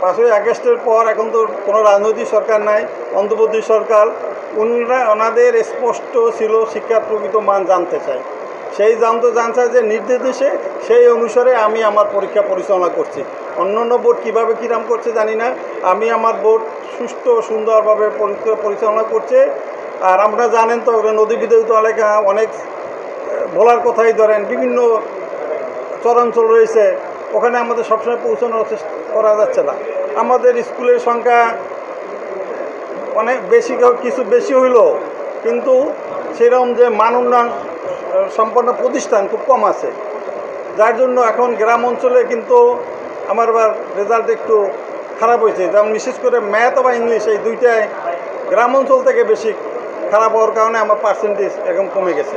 পাঁচই আগস্টের পর এখন তো কোনো রাজনৈতিক সরকার নাই অন্তর্বর্তী সরকার, উনরা ওনাদের স্পষ্ট ছিল শিক্ষার প্রকৃত মান জানতে চায়। সেই জানতে জানতে যে নির্দেশে সেই অনুসারে আমি আমার পরীক্ষা পরিচালনা করছি। অন্য অন্য বোর্ড কীভাবে কিরাম করছে জানি না। আমি আমার বোর্ড সুস্থ সুন্দরভাবে পরীক্ষা পরিচালনা করছে। আর আপনারা জানেন তো নদী বিদ্যুৎ এলাকা অনেক বলার কথাই ধরেন, বিভিন্ন চরাঞ্চল রয়েছে। ওখানে আমাদের সবসময় পৌঁছানোর চেষ্টা করা যাচ্ছে না। আমাদের স্কুলের সংখ্যা অনেক বেশি, কিছু বেশি হইল, কিন্তু সেরকম যে মান উন্নয়ন সম্পন্ন প্রতিষ্ঠান খুব কম আছে। যার জন্য এখন গ্রাম অঞ্চলে কিন্তু আমার আবার রেজাল্ট একটু খারাপ হয়েছে। যেমন বিশেষ করে ম্যাথ বা ইংলিশ এই দুইটাই গ্রাম অঞ্চল থেকে বেশি খারাপ হওয়ার কারণে আমার পার্সেন্টেজ এরকম কমে গেছে।